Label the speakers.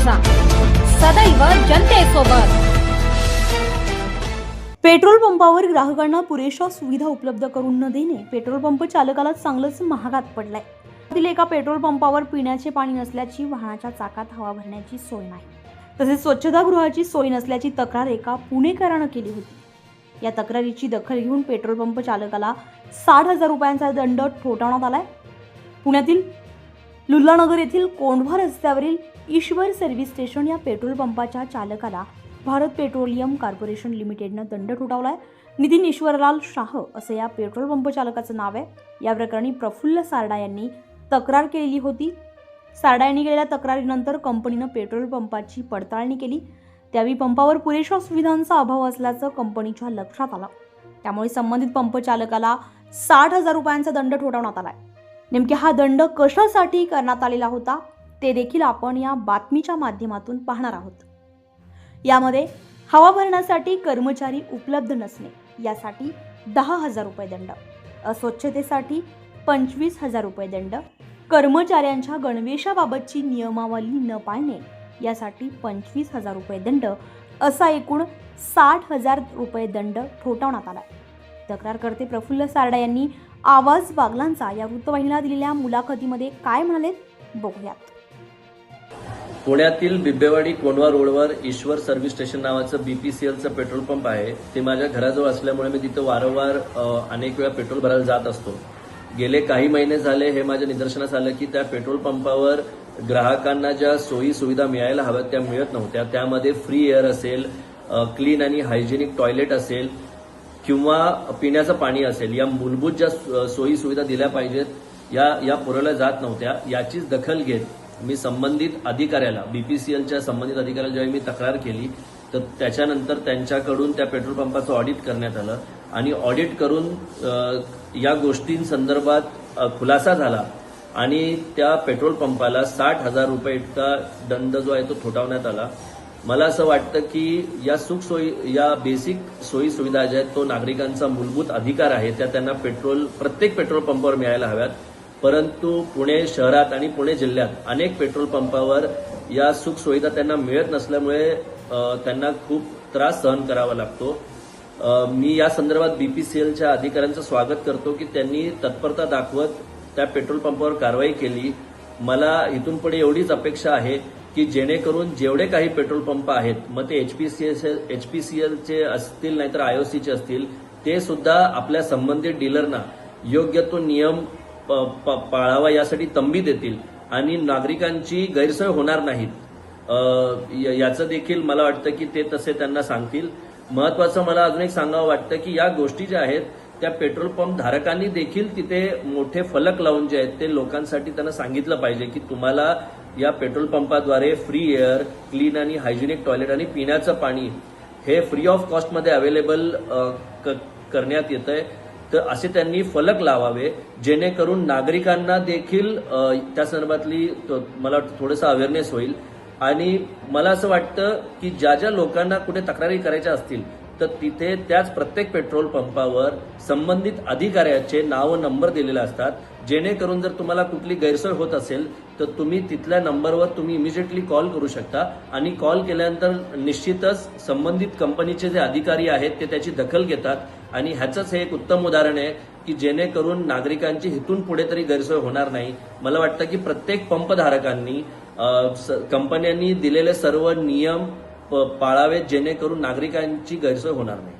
Speaker 1: News सदैव जनतेसोबत।
Speaker 2: Petrol पंपावर ग्राहकांना पुरेशा सुविधा उपलब्ध करून न देणे पेट्रोल पंप चालकाला चांगलंच महागात पडलंय. त्यातील एका पेट्रोल पंपावर पिण्याचे पाणी नसल्याची वाहनाच्या चाकात हवा भरण्याची सोय नाही. तसेच स्वच्छतागृहाची सोय नसल्याची तक्रार एका पुणेकरानं केली होती. या तक्रारीची दखल घेऊन पेट्रोल पंप चालकाला साठ हजार रुपयांचा दंड ठोठावण्यात आलाय. पुण्यातील लुल्लानगर येथील कोंढवा रस्त्यावरील ईश्वर सर्व्हिस स्टेशन या पेट्रोल पंपाच्या चालकाला भारत पेट्रोलियम कॉर्पोरेशन लिमिटेडनं दंड ठोठावलाय. नितीन ईश्वरलाल शाह असं या पेट्रोल पंप चालकाचं नाव आहे. या प्रकरणी प्रफुल्ल सारडा यांनी तक्रार केलेली होती. सारडा यांनी केलेल्या तक्रारीनंतर कंपनीनं पेट्रोल पंपाची पडताळणी केली. त्यावेळी पंपावर पुरेशा सुविधांचा अभाव असल्याचं कंपनीच्या लक्षात आलं. त्यामुळे संबंधित पंप चालकाला साठ हजार रुपयांचा दंड ठोठावण्यात आलाय. नेमके हा दंड कशासाठी करण्यात आलेला होता ते देखील आपण या बातमीच्या माध्यमातून पाहणार आहोत. यामध्ये हवा भरण्यासाठी कर्मचारी उपलब्ध नसणे यासाठी दहा हजार रुपये दंड अस्वच्छतेसाठी पंचवीस हजार रुपये दंड कर्मचाऱ्यांच्या गणवेशाबाबतची नियमावली न पाळणे यासाठी पंचवीस हजार रुपये दंड असा एकूण साठ हजार रुपये दंड ठोठावण्यात आला तक्रारकर्ते प्रफुल्ल सारडा यांनी आवाज बागलांचा या वृत्तवाहिनीला दिलेल्या मुलाखतीमध्ये काय म्हणाले? बघूयात.
Speaker 3: पुण्यातील बिब्बेवाडी कोंडवा रोडवर ईश्वर सर्व्हिस स्टेशन नावाचं बीपीसीएलचं पेट्रोल पंप आहे. ते माझ्या घराजवळ असल्यामुळे मी तिथं वारंवार अनेक वेळा पेट्रोल भरायला जात असतो. गेले काही महिने झाले हे माझ्या निदर्शनास आलं की त्या पेट्रोल पंपावर ग्राहकांना ज्या सोयी सुविधा मिळायला हव्यात त्या मिळत नव्हत्या. त्यामध्ये फ्री एअर असेल क्लीन आणि हायजेनिक टॉयलेट असेल किंवा पिण्याचं पाणी असेल या मूलभूत ज्या सोयी सुविधा दिल्या पाहिजेत या या पुरवल्या जात नव्हत्या याचीच दखल घेत मी संबंधित अधिकाऱ्याला बीपीसीएलच्या संबंधित अधिकाऱ्याला ज्यावेळी मी तक्रार केली तर त्याच्यानंतर त्यांच्याकडून त्या पेट्रोल पंपाचं ऑडिट करण्यात आलं आणि ऑडिट करून या गोष्टींसंदर्भात खुलासा झाला आणि त्या पेट्रोल पंपाला साठ हजार रुपये इतका दंड जो आहे तो ठोठावण्यात आला. मला असं वाटतं की या सुखसोयी या बेसिक सोयी सुविधा ज्या आहेत तो नागरिकांचा मूलभूत अधिकार आहे. त्या त्यांना पेट्रोल प्रत्येक पेट्रोल पंपावर मिळायला हव्यात. परंतु पुणे शहरात आणि पुणे जिल्ह्यात अनेक पेट्रोल पंपावर या सुखसुविधा त्यांना मिळत नसल्यामुळे त्यांना खूप त्रास सहन करावा लागतो. मी या संदर्भात बीपीसीएलच्या अधिकाऱ्यांचं स्वागत करतो की त्यांनी तत्परता दाखवत त्या पेट्रोल पंपावर कारवाई केली. मला इथून पुढे एवढीच अपेक्षा आहे की जेणेकरून जेवढे काही पेट्रोल पंप आहेत मग ते एचपीसीएल एचपीसीएलचे असतील नाहीतर आयओसीचे असतील ते सुद्धा आपल्या संबंधित डीलरना योग्य तो नियम प- पाळावा यासाठी तंबी देतील आणि नागरिकांची गैरसोय होणार नाहीत. याचं देखील मला वाटतं की ते तसे त्यांना सांगतील. महत्वाचं मला अजून एक सांगावं वाटतं की या गोष्टी ज्या आहेत त्या पेट्रोल पंप धारकांनी देखील तिथे मोठे फलक लावून जे आहेत ते लोकांसाठी त्यांना सांगितलं पाहिजे की तुम्हाला या पेट्रोल पंपाद्वारे फ्री एअर क्लीन आणि हायजेनिक टॉयलेट आणि पिण्याचं पाणी हे फ्री ऑफ कॉस्टमध्ये अवेलेबल करण्यात येत आहे तर असे त्यांनी फलक लावावे जेणेकरून नागरिकांना देखील त्या संदर्भातली तो- मला वाटतं थोडंसं अवेअरनेस होईल. आणि मला असं वाटतं की ज्या ज्या लोकांना कुठे तक्रारी करायच्या असतील तर तिथे त्याच प्रत्येक पेट्रोल पंपावर संबंधित अधिकाऱ्याचे नाव नंबर दिलेले असतात. जेणेकरून जर तुम्हाला कुठली गैरसोय होत असेल तर तुम्ही तिथल्या नंबरवर तुम्ही इमिजिएटली कॉल करू शकता. आणि कॉल केल्यानंतर निश्चितच संबंधित कंपनीचे जे अधिकारी आहेत ते त्याची दखल घेतात. आणि ह्याचंच हे एक उत्तम उदाहरण आहे की जेणेकरून नागरिकांची हिथून पुढे तरी गैरसोय होणार नाही. मला वाटतं की प्रत्येक पंपधारकांनी स- कंपन्यांनी दिलेले सर्व नियम पाळावेत जेणेकरून नागरिकांची गैरसोय होणार नाही.